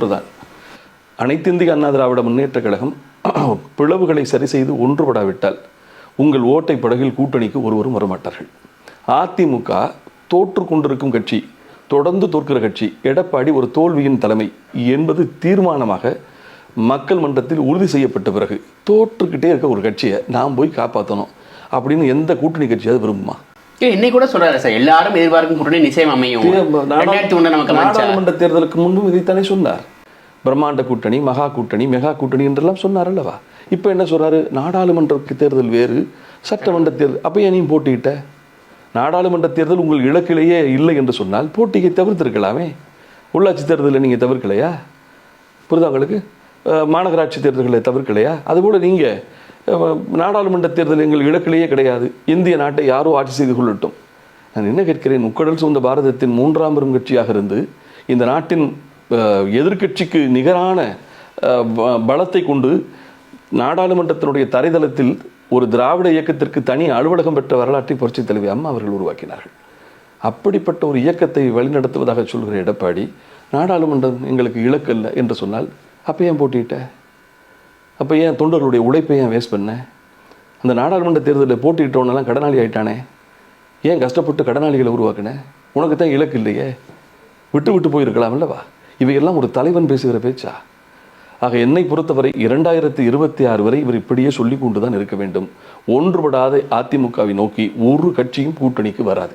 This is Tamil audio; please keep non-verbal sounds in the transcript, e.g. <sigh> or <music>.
ஒன்றுதான். அனைத்து இந்திய அண்ணா திராவிட முன்னேற்ற கழகம் <clears throat> பிளவுகளை சரி செய்து ஒன்றுபடாவிட்டால் உங்கள் ஓட்டை படகில் கூட்டணிக்கு ஒருவரும் வரமாட்டார்கள். அதிமுக தோற்று கொண்டிருக்கும் கட்சி தொடர்ந்து தோற்கிற கட்சி எடப்பாடி ஒரு தோல்வியின் தலைமை என்பது தீர்மானமாக மக்கள் மன்றத்தில் உறுதி செய்யப்பட்ட பிறகு தோற்றுக்கிட்டே இருக்க ஒரு கட்சியை நாம் போய் காப்பாற்றணும் அப்படின்னு எந்த கூட்டணி கட்சியாவது விரும்புமா? இன்னைக்கு கூட சொல்றாரு சார். எல்லாரும் எதிர்பார்க்கும் கூட்டணி நிச்சயம் அமையும். ரெண்டாயிரத்தி நமக்கு நாடாளுமன்ற தேர்தலுக்கு முன்பும் இதைத்தானே சொன்னார். பிரம்மாண்ட கூட்டணி மகா கூட்டணி மெகா கூட்டணி என்றெல்லாம் சொன்னார் அல்லவா? இப்போ என்ன சொல்றாரு? நாடாளுமன்ற தேர்தல் வேறு சட்டமன்ற தேர்தல். அப்போ ஏன் நீ போட்டியிட்ட? நாடாளுமன்ற தேர்தல் உங்கள் இலக்கிலேயே இல்லை என்று சொன்னால் போட்டியை தவிர்த்திருக்கலாமே. உள்ளாட்சி தேர்தலை நீங்கள் தவிர்க்கலையா? புரியுதா உங்களுக்கு? மாநகராட்சி தேர்தல்களை தவிர்க்கலையா? அதுபோல் நீங்கள் நாடாளுமன்ற தேர்தல் எங்கள் இலக்கிலேயே கிடையாது. இந்திய நாட்டை யாரோ ஆட்சி செய்து கொள்ளட்டும். நான் என்ன கேட்கிறேன்? முக்கடல் சூழ்ந்த பாரதத்தின் மூன்றாம் பெரும் கட்சியாக இருந்து இந்த நாட்டின் எதிர்கட்சிக்கு எதிர்க்கட்சிக்கு நிகரான பலத்தை கொண்டு நாடாளுமன்றத்தினுடைய தரைதளத்தில் ஒரு திராவிட இயக்கத்திற்கு தனி அலுவலகம் பெற்ற வரலாற்றை புரட்சித் தலைவி அம்மா அவர்கள் உருவாக்கினார்கள். அப்படிப்பட்ட ஒரு இயக்கத்தை வழிநடத்துவதாக சொல்கிற எடப்பாடி நாடாளுமன்றம் எங்களுக்கு இலக்கு இல்லை என்று சொன்னால் அப்போ ஏன் போட்டியிட்ட? அப்போ ஏன் தொண்டர்களுடைய உழைப்பை ஏன் வேஸ்ட் பண்ண? அந்த நாடாளுமன்ற தேர்தலில் போட்டியிட்டவனெல்லாம் கடனாளி ஆயிட்டானே. ஏன் கஷ்டப்பட்டு கடனாளிகளை உருவாக்கின? உனக்கு தான் இலக்கு இல்லையே. விட்டு விட்டு போயிருக்கலாம் இல்லவா இவையெல்லாம் ஒரு தலைவன் பேசுகிற பேச்சா? ஆக என்னை பொறுத்தவரை இரண்டாயிரத்தி இருபத்தி ஆறு வரை இவர் இப்படியே சொல்லி கொண்டு தான் இருக்க வேண்டும். ஒன்றுபடாத அதிமுகவை நோக்கி ஒரு கட்சியும் கூட்டணிக்கு வராது.